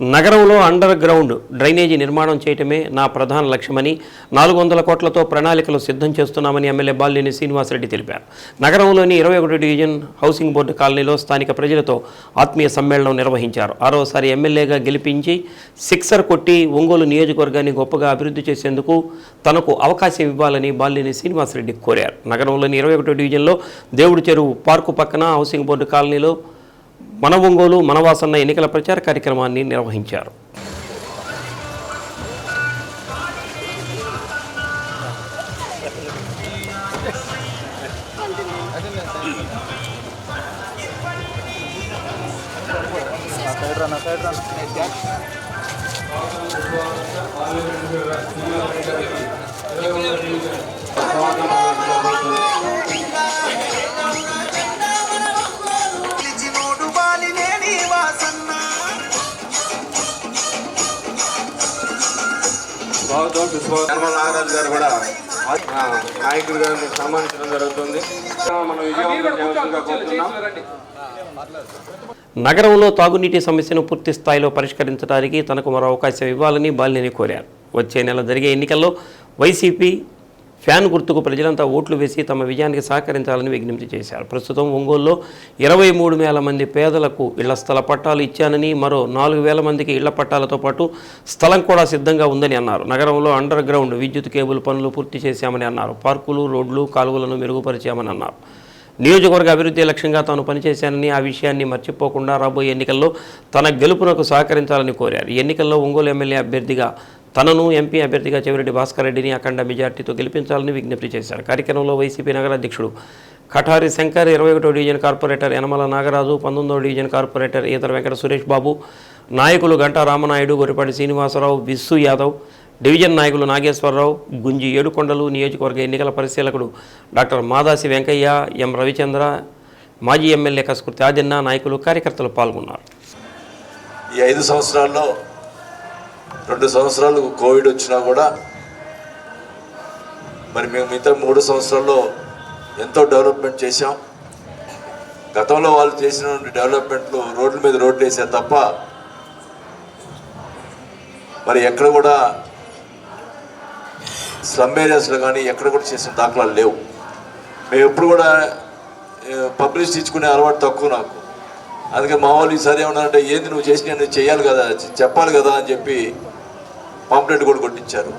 నగరంలో under ground drainage నిర్మాణం చేయటమే నా ప్రధాన లక్ష్యమని నాలుగు వందల కోట్లతో ప్రణాళికలు సిద్ధం చేస్తున్నామని ఎమ్మెల్యే బాలినేని శ్రీనివాసరెడ్డి తెలిపారు. నగరంలోని ఇరవై ఒకటి డివిజన్ హౌసింగ్ బోర్డు కాలనీలో స్థానిక ప్రజలతో ఆత్మీయ సమ్మేళనం నిర్వహించారు. ఆరోసారి ఎమ్మెల్యేగా గెలిపించి సిక్సర్ కొట్టి ఒంగోలు నియోజకవర్గాన్ని గొప్పగా అభివృద్ధి చేసేందుకు తనకు అవకాశం ఇవ్వాలని బాలినేని శ్రీనివాసరెడ్డి కోరారు. నగరంలోని ఇరవై ఒకటో డివిజన్లో దేవుడి చెరువు పార్కు పక్కన హౌసింగ్ బోర్డు కాలనీలో మన ఒంగోలు మనవాసన్న ఎన్నికల ప్రచార కార్యక్రమాన్ని నిర్వహించారు. పిలిచినోడు స్వాగతం సుస్వాగతం. యనమల నాగరాజు గారు కూడా నాయకుడు నాయకులు గారిని సన్మానించడం జరుగుతుంది. మనం విజయవంతం నగరంలో తాగునీటి సమస్యను పూర్తి స్థాయిలో పరిష్కరించడానికి తనకు మరో అవకాశం ఇవ్వాలని బాలినేని కోరారు. వచ్చే నెల జరిగే ఎన్నికల్లో వైసీపీ ఫ్యాన్ గుర్తుకు ప్రజలంతా ఓట్లు వేసి తమ విజయానికి సహకరించాలని విజ్ఞప్తి చేశారు. ప్రస్తుతం ఒంగోలులో ఇరవై మూడు వేల మంది పేదలకు ఇళ్ళ స్థల పట్టాలు ఇచ్చానని మరో నాలుగు వేల మందికి ఇళ్ళ పట్టాలతో పాటు స్థలం కూడా సిద్ధంగా ఉందని అన్నారు. నగరంలో అండర్ గ్రౌండ్ విద్యుత్ కేబుల్ పనులు పూర్తి చేశామని అన్నారు. పార్కులు రోడ్లు కాలువలను మెరుగుపరిచామని అన్నారు. నియోజకవర్గ అభివృద్ధి లక్ష్యంగా తాను పనిచేశానని ఆ విషయాన్ని మర్చిపోకుండా రాబోయే ఎన్నికల్లో తన గెలుపునకు సహకరించాలని కోరారు. ఈ ఎన్నికల్లో ఒంగోలు ఎమ్మెల్యే అభ్యర్థిగా తనను ఎంపీ అభ్యర్థిగా చెవిరెడ్డి భాస్కర్ రెడ్డిని అఖండ మెజార్టీతో గెలిపించాలని విజ్ఞప్తి చేశారు. కార్యక్రమంలో వైసీపీ నగరాధ్యక్షుడు కఠారి శంకర్ ఇరవై ఒకటో డివిజన్ కార్పొరేటర్ యనమల నాగరాజు పంతొమ్మిదో డివిజన్ కార్పొరేటర్ ఈతర వెంకట సురేష్ బాబు నాయకులు గంటా రామనాయుడు గొరిపాటి శ్రీనివాసరావు విస్సు యాదవ్ డివిజన్ నాయకులు నాగేశ్వరరావు గుంజి ఏడుకొండలు నియోజకవర్గ ఎన్నికల పరిశీలకుడు డాక్టర్ మాదాసి వెంకయ్య ఎం రవిచంద్ర మాజీ ఎమ్మెల్యే కసుకుర్తి ఆదిన్న నాయకులు కార్యకర్తలు పాల్గొన్నారు. ఈ ఐదు సంవత్సరాల్లో రెండు సంవత్సరాలు కోవిడ్ వచ్చినా కూడా మరి మేము మిగతా మూడు సంవత్సరాల్లో ఎంతో డెవలప్మెంట్ చేశాం. గతంలో వాళ్ళు చేసిన డెవలప్మెంట్లు రోడ్ల మీద రోడ్లు వేసే తప్ప మరి ఎక్కడ కూడా స్లమ్ ఏరియాస్లో కానీ ఎక్కడ కూడా చేసిన దాఖలాలు లేవు. మేము ఎప్పుడు కూడా పబ్లిసిటీ ఇచ్చుకునే అలవాటు తక్కువ నాకు. అందుకే మా వాళ్ళు ఈసారి ఏమన్నారంటే ఏంది నువ్వు చేసిన నేను చేయాలి కదా చెప్పాలి కదా అని చెప్పి పాంప్లెట్ కూడా కొట్టించారు.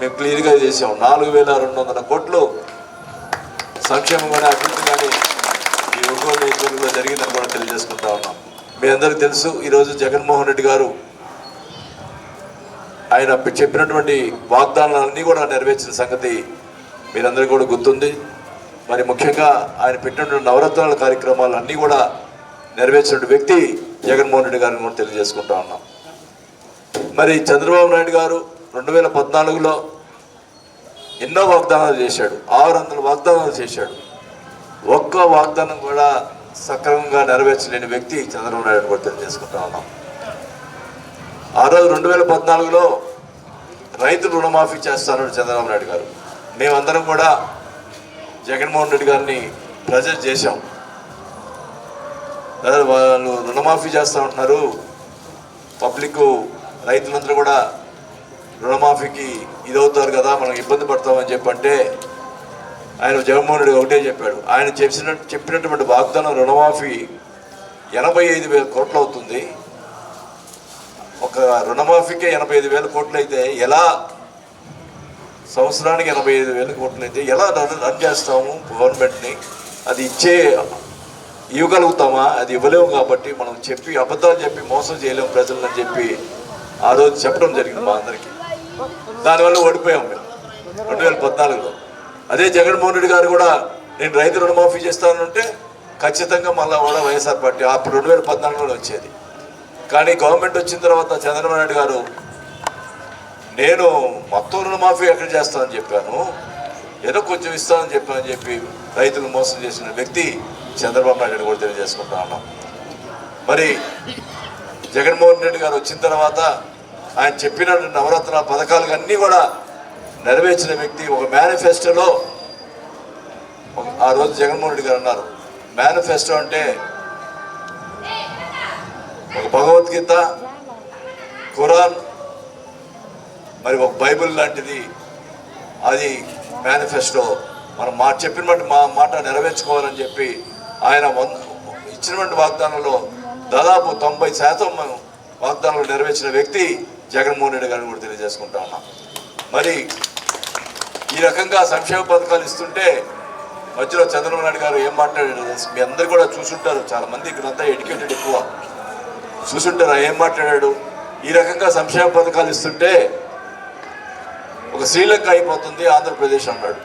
మేము క్లియర్గా చేసాం నాలుగు వేల రెండు వందల కోట్లు సంక్షేమం కానీ అభివృద్ధి కానీ ఈ ఒంగోలు నియోజకవర్గంలో జరిగిందని కూడా తెలియజేసుకుంటా ఉన్నాం. మీ అందరికీ తెలుసు ఈరోజు జగన్మోహన్ రెడ్డి గారు ఆయన చెప్పినటువంటి వాగ్దానాలన్నీ కూడా నెరవేర్చిన సంగతి మీరందరికీ కూడా గుర్తుంది. మరి ముఖ్యంగా ఆయన పెట్టినటువంటి నవరత్నాల కార్యక్రమాలన్నీ కూడా నెరవేర్చిన వ్యక్తి జగన్మోహన్ రెడ్డి గారిని కూడా తెలియజేసుకుంటా ఉన్నాం. మరి చంద్రబాబు నాయుడు గారు రెండు వేల పద్నాలుగులో ఎన్నో వాగ్దానాలు చేశాడు. ఆరు వందల వాగ్దానాలు చేశాడు. ఒక్క వాగ్దానం కూడా సక్రమంగా నెరవేర్చలేని వ్యక్తి చంద్రబాబు నాయుడు కూడా చేసుకుంటా ఉన్నాం. ఆ రోజు రెండు వేల పద్నాలుగులో రైతు రుణమాఫీ చేస్తానని చంద్రబాబు నాయుడు గారు. మేమందరం కూడా జగన్మోహన్ రెడ్డి గారిని ప్రజెంట్ చేశాం. వాళ్ళు రుణమాఫీ చేస్తూ ఉంటున్నారు. పబ్లిక్ రైతులందరూ కూడా రుణమాఫీకి ఇదవుతారు కదా మనం ఇబ్బంది పడతామని చెప్పంటే ఆయన జగన్మోహన్ రెడ్డి ఒకటే చెప్పాడు. ఆయన చెప్పిన చెప్పినటువంటి వాగ్దానం రుణమాఫీ ఎనభై ఐదు వేల కోట్లు అవుతుంది. ఒక రుణమాఫీకే ఎనభై ఐదు వేల కోట్లు అయితే ఎలా? సంవత్సరానికి ఎనభై ఐదు వేల కోట్లు అయితే ఎలా రన్ రన్ చేస్తాము గవర్నమెంట్ని? అది ఇచ్చే ఇవ్వగలుగుతామా? అది ఇవ్వలేము కాబట్టి మనం చెప్పి అబద్ధాలు చెప్పి మోసం చేయలేము ప్రజలని చెప్పి ఆ రోజు చెప్పడం జరిగింది మా అందరికీ. దానివల్ల ఓడిపోయాం మేము. రెండు వేల పద్నాలుగులో. అదే జగన్మోహన్ రెడ్డి గారు కూడా నేను రైతు రుణమాఫీ చేస్తానంటే ఖచ్చితంగా మళ్ళీ కూడా వైఎస్ఆర్ పార్టీ. అప్పుడు రెండు వేల పద్నాలుగులో వచ్చేది. కానీ గవర్నమెంట్ వచ్చిన తర్వాత చంద్రబాబు నాయుడు గారు నేను మొత్తం రుణమాఫీ ఎక్కడ చేస్తానని చెప్పాను. ఏదో కొంచెం ఇస్తానని చెప్పానని చెప్పి రైతులు మోసం చేసిన వ్యక్తి చంద్రబాబు నాయుడు కూడా తెలియజేసుకుంటా ఉన్నాం. మరి జగన్మోహన్ రెడ్డి గారు వచ్చిన తర్వాత ఆయన చెప్పిన నవరత్న పథకాలు అన్నీ కూడా నెరవేర్చిన వ్యక్తి ఒక మేనిఫెస్టోలో ఒక- ఆ రోజు జగన్మోహన్ రెడ్డి గారు అన్నారు. మేనిఫెస్టో అంటే ఒక భగవద్గీత ఖురాన్ మరి ఒక బైబిల్ లాంటిది. అది మేనిఫెస్టో. మనం మా చెప్పినటువంటి మా మాట నెరవేర్చుకోవాలని చెప్పి ఆయన వంద ఇచ్చినటువంటి వాగ్దానంలో దాదాపు తొంభై శాతం వాగ్దానాలు నెరవేర్చిన వ్యక్తి జగన్మోహన్ రెడ్డి గారిని కూడా తెలియజేసుకుంటా ఉన్నాం. మరి ఈ రకంగా సంక్షేమ పథకాలు ఇస్తుంటే మధ్యలో చంద్రబాబు నాయుడు గారు ఏం మాట్లాడారు మీ అందరు కూడా చూసుంటారు. చాలా మంది ఇక్కడంతా ఎడ్యుకేటెడ్ ఎక్కువ. చూసుంటారు? ఏం మాట్లాడాడు? ఈ రకంగా సంక్షేమ పథకాలు ఇస్తుంటే ఒక శ్రీలంక అయిపోతుంది ఆంధ్రప్రదేశ్ అన్నాడు.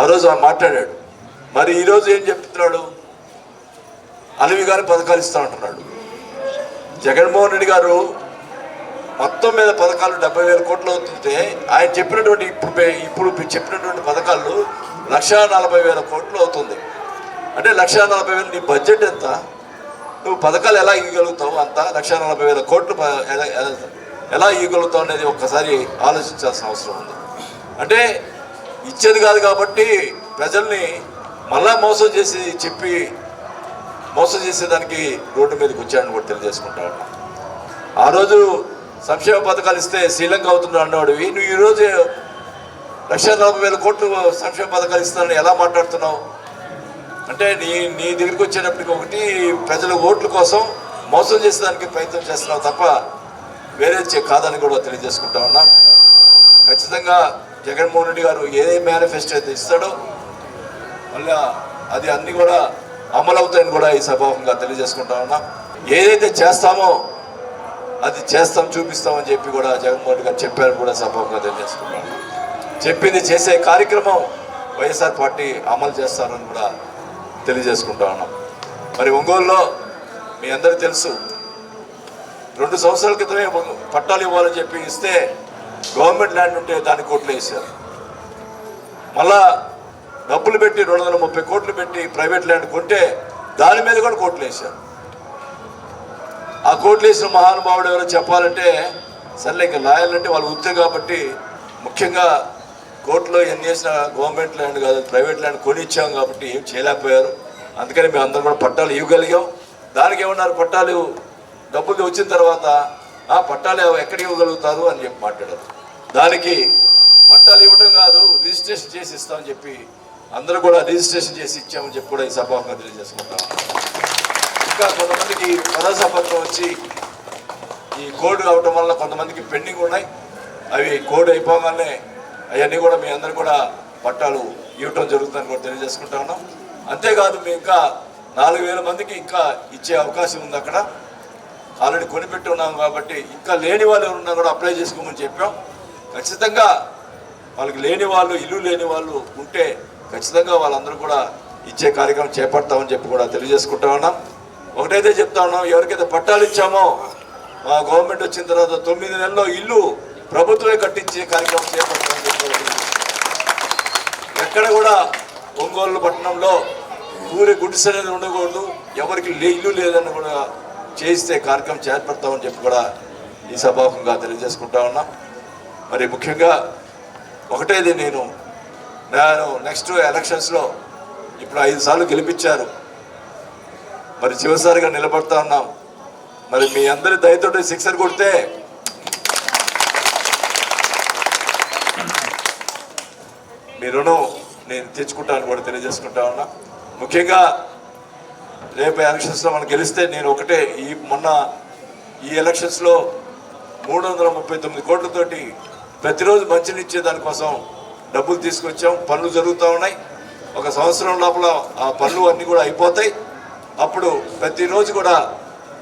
ఆ రోజు ఆ మాట్లాడాడు. మరి ఈరోజు ఏం చెప్తున్నాడు? అలవి గారు పథకాలు ఇస్తా ఉంటున్నాడు. జగన్మోహన్ రెడ్డి గారు మొత్తం మీద పథకాలు డెబ్బై వేల కోట్లు అవుతుంటే ఆయన చెప్పినటువంటి ఇప్పుడు ఇప్పుడు చెప్పినటువంటి పథకాలు లక్ష నలభై వేల కోట్లు అవుతుంది. అంటే లక్ష నలభై వేలు నీ బడ్జెట్ ఎంత? నువ్వు పథకాలు ఎలా ఇవ్వగలుగుతావు అంత? లక్ష నలభై వేల కోట్లు ఎలా- ఇవ్వగలుగుతావు అనేది ఒక్కసారి ఆలోచించాల్సిన అవసరం ఉంది. అంటే ఇచ్చేది కాదు కాబట్టి ప్రజల్ని మళ్ళా మోసం చేసి చెప్పి మోసం చేసేదానికి రోడ్డు మీదకి వచ్చాడని కూడా తెలియజేసుకుంటా ఆ రోజు సంక్షేమ పథకాలు ఇస్తే శ్రీలంక అవుతున్నాడు అన్నాడు. నువ్వు ఈరోజు లక్ష నలభై వేల కోట్లు సంక్షేమ పథకాలు ఇస్తానని ఎలా మాట్లాడుతున్నావు? అంటే నీ నీ దగ్గరికి వచ్చేటప్పటికి ఒకటి ప్రజల ఓట్ల కోసం మోసం చేసేదానికి ప్రయత్నం చేస్తున్నావు తప్ప వేరే కాదని కూడా తెలియజేసుకుంటా ఉన్నా. ఖచ్చితంగా జగన్మోహన్ రెడ్డి గారు ఏ మేనిఫెస్టో అయితే ఇస్తాడో మళ్ళీ అది అన్ని కూడా అమలవుతాయని కూడా ఈ సభాముఖంగా తెలియజేసుకుంటా ఉన్నా. ఏదైతే చేస్తామో అది చేస్తాం చూపిస్తామని చెప్పి కూడా జగన్మోహన్ గారు చెప్పారని కూడా సభాముఖంగా తెలియజేసుకుంటా చెప్పింది చేసే కార్యక్రమం వైఎస్ఆర్ పార్టీ అమలు చేస్తారని కూడా తెలియజేసుకుంటా ఉన్నాం. మరి ఒంగోలులో మీ అందరికీ తెలుసు రెండు సంవత్సరాల క్రితమే పట్టాలు ఇవ్వాలని చెప్పి ఇస్తే గవర్నమెంట్ ల్యాండ్ ఉంటే దాన్ని కోట్లు వేశారు. మళ్ళా డబ్బులు పెట్టి రెండు వందల ముప్పై కోట్లు పెట్టి ప్రైవేట్ ల్యాండ్ కొంటే దాని మీద కూడా కోట్లు వేశారు. ఆ కోట్లు వేసిన మహానుభావుడు ఎవరో చెప్పాలంటే సర్లే ఇంకా లాయర్లు అంటే వాళ్ళు వృత్తి కాబట్టి ముఖ్యంగా కోర్టులో ఎన్ని చేసిన గవర్నమెంట్ ల్యాండ్ కాదు ప్రైవేట్ ల్యాండ్ కొనిచ్చాం కాబట్టి ఏం చేయలేకపోయారు. అందుకని మేము అందరం కూడా పట్టాలు ఇవ్వగలిగాం. దానికి ఏమన్నారు పట్టాలు? డబ్బులు వచ్చిన తర్వాత ఆ పట్టాలు ఎక్కడ ఇవ్వగలుగుతారు అని చెప్పి మాట్లాడారు. దానికి పట్టాలు ఇవ్వడం కాదు రిజిస్ట్రేషన్ చేసి ఇస్తామని చెప్పి అందరూ కూడా రిజిస్ట్రేషన్ చేసి ఇచ్చామని చెప్పి కూడా ఈ సభాముఖంగా తెలియజేసుకుంటాం ఇంకా కొంతమందికి ప్రదర్శన పత్రం వచ్చి ఈ కోడ్ అవటం వల్ల కొంతమందికి పెండింగ్ ఉన్నాయి. అవి కోడ్ అయిపోగానే అవన్నీ కూడా మీ అందరు కూడా పట్టాలు ఇవ్వటం జరుగుతుందని కూడా తెలియజేసుకుంటా ఉన్నాం. అంతేకాదు మేము ఇంకా నాలుగు వేల మందికి ఇంకా ఇచ్చే అవకాశం ఉంది అక్కడ. ఆల్రెడీ కొనిపెట్టి ఉన్నాం కాబట్టి ఇంకా లేని వాళ్ళు ఎవరున్నా కూడా అప్లై చేసుకోమని చెప్పాం. ఖచ్చితంగా వాళ్ళకి లేని వాళ్ళు ఇల్లు లేని వాళ్ళు ఉంటే ఖచ్చితంగా వాళ్ళందరూ కూడా ఇచ్చే కార్యక్రమం చేపడతామని చెప్పి కూడా తెలియజేసుకుంటా ఉన్నాం. ఒకటైతే చెప్తా ఉన్నాం ఎవరికైతే పట్టాలు ఇచ్చామో మా గవర్నమెంట్ వచ్చిన తర్వాత తొమ్మిది నెలల్లో ఇల్లు ప్రభుత్వమే కట్టించే కార్యక్రమం చేపడతామని ఎక్కడ కూడా ఒంగోలు పట్టణంలో ఊరి గుడిసె అనేది ఉండకూడదు ఎవరికి లే- ఇల్లు లేదని కూడా చేయిస్తే కార్యక్రమం చేపడతామని చెప్పి కూడా ఈ సభాముఖంగా తెలియజేసుకుంటా ఉన్నాం. మరి ముఖ్యంగా ఒకటేది నేను నేను నెక్స్ట్ ఎలక్షన్స్లో ఇప్పుడు ఐదు సార్లు గెలిపించారు. మరి చివరిసారిగా నిలబడతా ఉన్నాం. మరి మీ అందరి దయతోటి సిక్సర్ కొడితే మీ రుణం నేను తెచ్చుకుంటాను కూడా తెలియజేసుకుంటా ఉన్నా. ముఖ్యంగా రేపు ఎలక్షన్స్లో మనం గెలిస్తే నేను ఒకటే ఈ మొన్న ఈ ఎలక్షన్స్లో మూడు వందల ముప్పై తొమ్మిది కోట్లతోటి ప్రతిరోజు మంచినిచ్చే దానికోసం డబ్బులు తీసుకొచ్చాం. పనులు జరుగుతూ ఉన్నాయి. ఒక సంవత్సరం లోపల ఆ పనులు అన్నీ కూడా అయిపోతాయి. అప్పుడు ప్రతిరోజు కూడా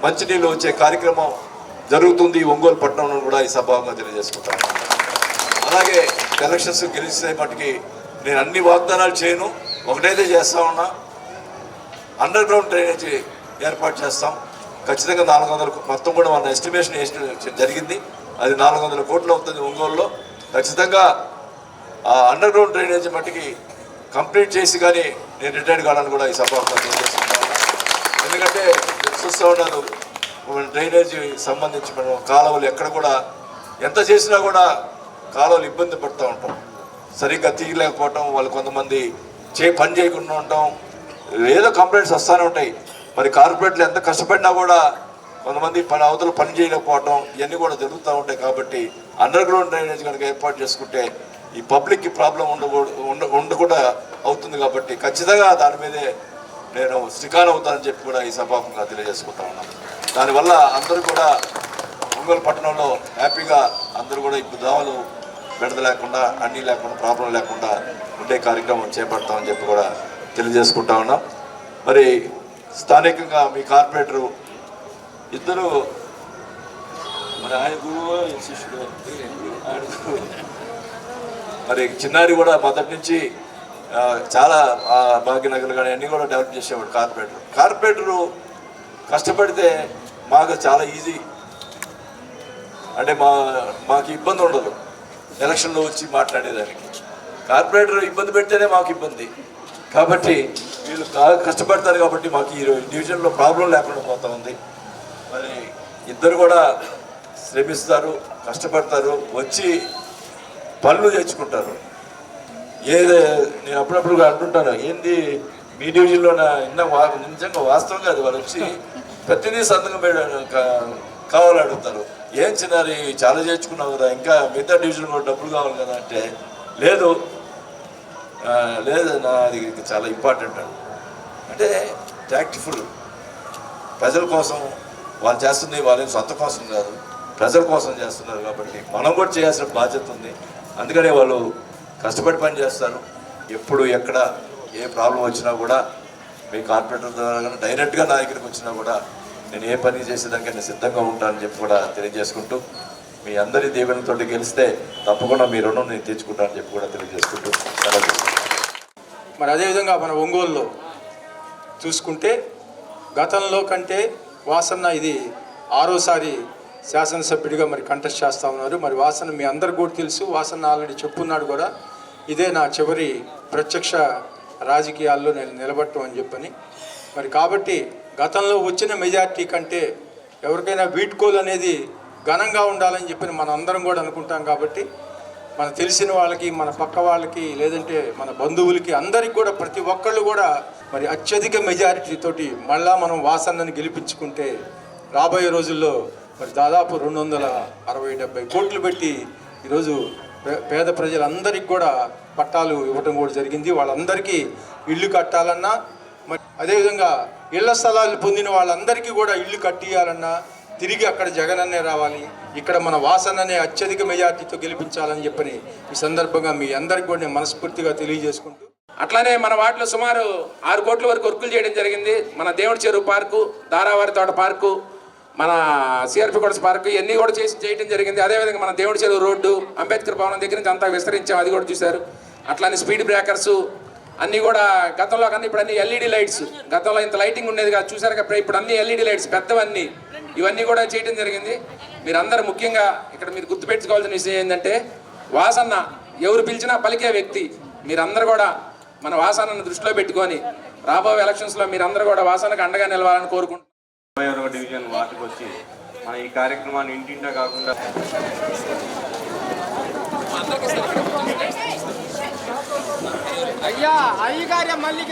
మంచినీళ్ళు వచ్చే కార్యక్రమం జరుగుతుంది ఈ ఒంగోలు పట్టణంలో కూడా ఈ సభాగా తెలియజేసుకుంటాను. అలాగే ఎలక్షన్స్ గెలిస్తే మటుకి నేను అన్ని వాగ్దానాలు చేయను ఒకటైతే చేస్తా ఉన్నా. అండర్ గ్రౌండ్ డ్రైనేజీ ఏర్పాటు చేస్తాం. ఖచ్చితంగా నాలుగు వందల మొత్తం కూడా మన ఎస్టిమేషన్ జరిగింది. అది నాలుగు వందల కోట్లు అవుతుంది ఒంగోలులో. ఖచ్చితంగా ఆ అండర్ గ్రౌండ్ డ్రైనేజీ మట్టికి కంప్లీట్ చేసి కానీ నేను రిటైర్డ్ కావడానికి కూడా ఈ సభ ఎందుకంటే చూస్తూ ఉన్నాను డ్రైనేజీ సంబంధించి మనం కాలువలు ఎక్కడ కూడా ఎంత చేసినా కూడా కాలువలు ఇబ్బంది పడుతూ ఉంటాం. సరిగ్గా తీయలేకపోవటం వాళ్ళు కొంతమంది చే పని చేయకుండా ఉండటం ఏదో కంప్లైంట్స్ వస్తూనే ఉంటాయి. మరి కార్పొరేట్లు ఎంత కష్టపడినా కూడా కొంతమంది పని అవతల పని చేయలేకపోవటం ఇవన్నీ కూడా జరుగుతూ ఉంటాయి కాబట్టి అండర్ గ్రౌండ్ డ్రైనేజ్ కనుక ఏర్పాటు చేసుకుంటే ఈ పబ్లిక్కి ప్రాబ్లం ఉండకూడదు ఉండ ఉండకుండా అవుతుంది కాబట్టి ఖచ్చితంగా దాని మీదే నేను శ్రీకారం అవుతానని చెప్పి కూడా ఈ సభాముఖంగా తెలియజేసుకుంటా ఉన్నాను దానివల్ల అందరూ కూడా ఒంగోలు పట్టణంలో హ్యాపీగా అందరూ కూడా ఇప్పుడు దోమలు బెడద లేకుండా అన్నీ లేకుండా ప్రాబ్లం లేకుండా ఉండే కార్యక్రమం చేపడతామని చెప్పి కూడా తెలియజేసుకుంటా ఉన్నాం. మరి స్థానికంగా మీ కార్పొరేటరు ఇద్దరు మరి ఆయన గురువు శిష్యుడు ఆయన మరి చిన్నారి కూడా మొదటి నుంచి చాలా ఆ, భాగ్యనగర్ కానీ అన్నీ కూడా డెవలప్ చేసేవాడు కార్పొరేటర్ కార్పొరేటరు కష్టపడితే మాకు చాలా ఈజీ అంటే మా మాకు ఇబ్బంది ఉండదు. ఎలక్షన్లో వచ్చి మాట్లాడేదానికి. కార్పొరేటర్ ఇబ్బంది పెడితేనే మాకు ఇబ్బంది. కాబట్టి వీళ్ళు కష్టపడతారు కాబట్టి మాకు ఈ డివిజన్లో ప్రాబ్లం లేకుండా పోతా ఉంది. మరి ఇద్దరు కూడా శ్రమిస్తారు కష్టపడతారు వచ్చి పనులు తెచ్చుకుంటారు ఏదే నేను అప్పుడప్పుడు అంటుంటాను ఏంది మీ డివిజన్లో నా వా- నిజంగా వాస్తవంగా అది వాళ్ళు వచ్చి ప్రతిదీ సంతకం పెట్టాను కా- అడుగుతారు. ఏం చిన్నారి చాలా చేర్చుకున్నావు కదా ఇంకా మిగతా డివిజన్ కూడా డబ్బులు కావాలి కదా అంటే లేదు. లేదు నా అది చాలా ఇంపార్టెంట్ అని. అంటే ట్యాక్ట్ఫుల్ ప్రజల కోసం వాళ్ళు చేస్తుంది వాళ్ళ సొంత కోసం కాదు. ప్రజల కోసం చేస్తున్నారు కాబట్టి మనం కూడా చేయాల్సిన బాధ్యత ఉంది. అందుకనే వాళ్ళు కష్టపడి పని చేస్తారు ఎప్పుడు ఎక్కడ ఏ ప్రాబ్లం వచ్చినా కూడా మీ కార్పొరేటర్ ద్వారా కానీ డైరెక్ట్గా నా దగ్గరికి వచ్చినా కూడా నేను ఏ పని చేసేదానికి నేను సిద్ధంగా ఉంటానని చెప్పి కూడా తెలియజేసుకుంటూ మీ అందరి దీవెనతో గెలిస్తే తప్పకుండా మీ రుణం నేను తీర్చుకుంటానని చెప్పి కూడా తెలియజేసుకుంటూ సెలవు మరి అదేవిధంగా మన ఒంగోలులో చూసుకుంటే గతంలో కంటే వాసన్న ఇది ఆరోసారి శాసనసభ్యుడిగా మరి కంటెస్ట్ చేస్తూ ఉన్నారు. మరి వాసన మీ అందరికి కూడా తెలుసు. వాసన ఆల్రెడీ చెప్పున్నాడు కూడా. ఇదే నా చివరి ప్రత్యక్ష రాజకీయాల్లో నేను నిలబడటం అని చెప్పని. మరి కాబట్టి గతంలో వచ్చిన మెజార్టీ కంటే ఎవరికైనా వీడ్కోలు అనేది ఘనంగా ఉండాలని చెప్పి మనం అందరం కూడా అనుకుంటాం కాబట్టి మన తెలిసిన వాళ్ళకి మన పక్క వాళ్ళకి లేదంటే మన బంధువులకి అందరికి కూడా ప్రతి ఒక్కళ్ళు కూడా మరి అత్యధిక మెజారిటీతోటి మళ్ళా మనం వాసన్నని గెలిపించుకుంటే రాబోయే రోజుల్లో మరి దాదాపు రెండు వందల అరవై డెబ్బై కోట్లు పెట్టి ఈరోజు పే- పేద ప్రజలందరికీ కూడా పట్టాలు ఇవ్వటం కూడా జరిగింది. వాళ్ళందరికీ ఇల్లు కట్టాలన్నా మరి అదేవిధంగా ఇళ్ళ స్థలాలు పొందిన వాళ్ళందరికీ కూడా ఇల్లు కట్టియాలన్నా తిరిగి అక్కడ జగన్ అన్నే రావాలి ఇక్కడ మన వాసననే అత్యధిక మెజార్టీతో గెలిపించాలని చెప్పని ఈ సందర్భంగా మీ అందరికి కూడా నేను మనస్ఫూర్తిగా తెలియజేసుకుంటూ అట్లానే మన వాటిలో సుమారు ఆరు కోట్ల వరకు వర్కులు చేయడం జరిగింది. మన దేవుడి చెరువు పార్కు దారావారి తోట పార్కు మన సిఆర్పి కొడస్ పార్క్ ఇవన్నీ కూడా చేసి చేయడం జరిగింది. అదేవిధంగా మన దేవుడి చెరువు రోడ్డు అంబేద్కర్ భవనం దగ్గర నుంచి అంతా విస్తరించాం అది కూడా చూశారు. అట్లానే స్పీడ్ బ్రేకర్స్ అన్నీ కూడా గతంలో కన్నా ఇప్పుడు అన్ని ఎల్ఈడి లైట్స్ గతంలో ఇంత లైటింగ్ ఉండేది కాదు. చూసారు కదా ఇప్పుడు అన్ని ఎల్ఈడి లైట్స్ పెద్దవన్నీ ఇవన్నీ కూడా చేయడం జరిగింది. మీరందరూ ముఖ్యంగా ఇక్కడ మీరు గుర్తుపెట్టుకోవాల్సిన విషయం ఏంటంటే వాసన్న ఎవరు పిలిచినా పలికే వ్యక్తి మీరందరూ కూడా మన వాసనను దృష్టిలో పెట్టుకొని రాబోయే ఎలక్షన్స్లో మీరందరూ కూడా వాసనకు అండగా నిలవాలని కోరుకుంటున్నారు ఇరవై ఒక డివిజన్ వార్డుకు వచ్చి మన ఈ కార్యక్రమాన్ని ఇంటింటా కాకుండా అయ్యా అయ్యగారే మళ్ళీ